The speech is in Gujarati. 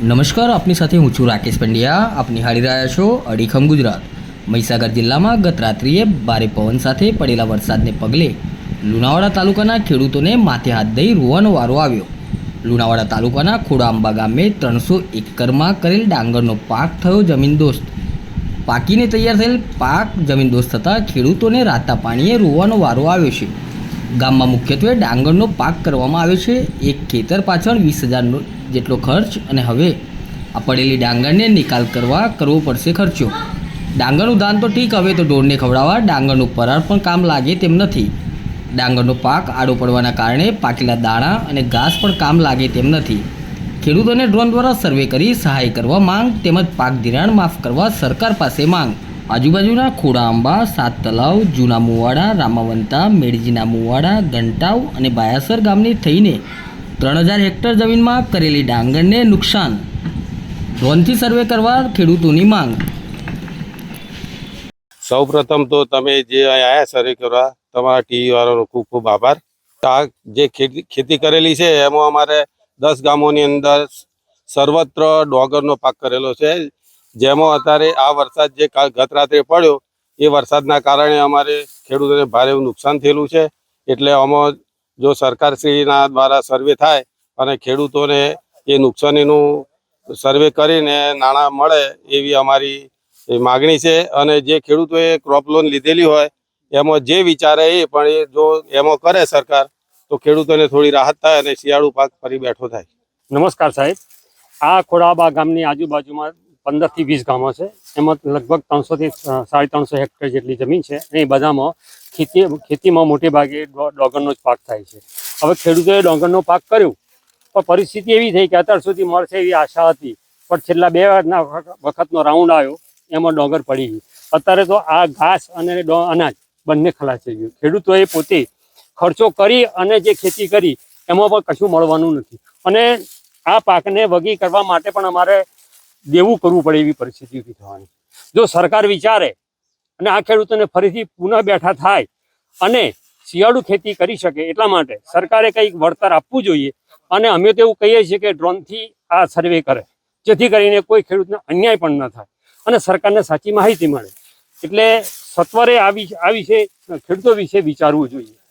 નમસ્કાર, આપની સાથે હું છું રાકેશ પંડ્યા. આપ નિહાળી રહ્યા છો અડીખમ ગુજરાત. મહીસાગર જિલ્લામાં ગત રાત્રિએ ભારે પવન સાથે પડેલા વરસાદને પગલે લુણાવાડા તાલુકાના ખેડૂતોને માથે હાથ દઈ રોવાનો વારો આવ્યો. લુણાવાડા તાલુકાના ખોડાંબા ગામે ત્રણસો એકરમાં કરેલ ડાંગરનો પાક થયો જમીનદોસ્ત પાકીને તૈયાર થયેલ પાક જમીનદોસ્ત થતાં ખેડૂતોને રાતા પાણીએ રોવાનો વારો આવ્યો છે. ગામમાં મુખ્યત્વે ડાંગરનો પાક કરવામાં આવે છે. એક ખેતર પાછળ વીસ હજારનો જેટલો ખર્ચ અને હવે આ પડેલી ડાંગરને નિકાલ કરવા કરવો પડશે ખર્ચો. ડાંગરનું ધાન તો ઠીક, હવે તો ઢોરને ખવડાવવા ડાંગરનું પરાળ પણ કામ લાગે તેમ નથી. ડાંગરનો પાક આડો પડવાના કારણે પાકેલા દાણા અને ઘાસ પણ કામ લાગે તેમ નથી. ખેડૂતોને ડ્રોન દ્વારા સર્વે કરી સહાય કરવા માંગ તેમજ પાક ધિરાણ માફ કરવા સરકાર પાસે માંગ. આજુબાજુના ખોડા આંબા, સાત તલાવ, જૂના મુવાડા, રામાવંતા મેળજીના મુવાડા ઘંટાવ અને બાયાસર ગામની થઈને ત્રણ હજાર હેક્ટર જમીનમાં કરેલી ડાંગરને નુકસાન. ડ્રોનથી સર્વે કરવા ખેડૂતોની માંગ. સૌ પ્રથમ તો તમે જે આવ્યા સર્વે કરવા, તમારા ટીવી વાળાનો ખૂબ ખૂબ આભાર. આ જે ખેતી કરેલી છે, એમાં અમારે દસ ગામોની અંદર સર્વત્ર ડોગરનો પાક કરેલો છે. જેમાં અત્યારે આ વરસાદ જે ગત રાત્રે પડ્યો, એ વરસાદના કારણે અમારે ખેડૂતોને ભારે નુકસાન થયેલું છે. એટલે આમાં જો સરકારશ્રીના દ્વારા સર્વે થાય અને ખેડૂતોને એ નુકસાનીનું સર્વે કરીને નાણાં મળે એવી અમારી માગણી છે. અને જે ખેડૂતોએ ક્રોપ લોન લીધેલી હોય, એમાં જે વિચારે એ પણ એ જો એમાં કરે સરકાર, તો ખેડૂતોને થોડી રાહત થાય અને શિયાળુ પાક ફરી બેઠો થાય. નમસ્કાર સાહેબ. આ ખોડાબા ગામની આજુબાજુમાં પંદરથી વીસ ગામો છે. એમાં લગભગ ત્રણસોથી સાડી ત્રણસો હેક્ટર જેટલી જમીન છે. અને એ બધામાં ખેતી, ખેતીમાં મોટે ભાગે ડોંગરનો જ પાક થાય છે. હવે ખેડૂતોએ ડોંગરનો પાક કર્યો. પણ પરિસ્થિતિ એવી થઈ કે અત્યાર સુધી મળશે એવી આશા હતી. પણ છેલ્લા બે વખતનો રાઉન્ડ આવ્યો. એમાં ડોંગર પડી ગયું. અત્યારે તો આ ઘાસ અને અનાજ બંને ખલાસ થઈ ગયું. ખેડૂતોએ પોતે ખર્ચો કરી અને જે ખેતી કરી, એમાં પણ કશું મળવાનું નથી. અને આ પાકને વગી કરવા માટે પણ અમારે દેવું કરવું પડે એવી પરિસ્થિતિ ઊભી થવાની. જો સરકાર વિચારે અને આ ખેડૂતોને ફરીથી પુનઃ બેઠા થાય અને શિયાળુ ખેતી કરી શકે એટલા માટે સરકારે કંઈક વળતર આપવું જોઈએ અને અમે તો એવું કહીએ છીએ કે ડ્રોનથી આ સર્વે કરે, જેથી કરીને કોઈ ખેડૂતને અન્યાય પણ ન થાય. અને સરકારને સાચી માહિતી મળે. એટલે સત્વરે આ વિશે આ વિશે ખેડૂતો વિશે વિચારવું જોઈએ.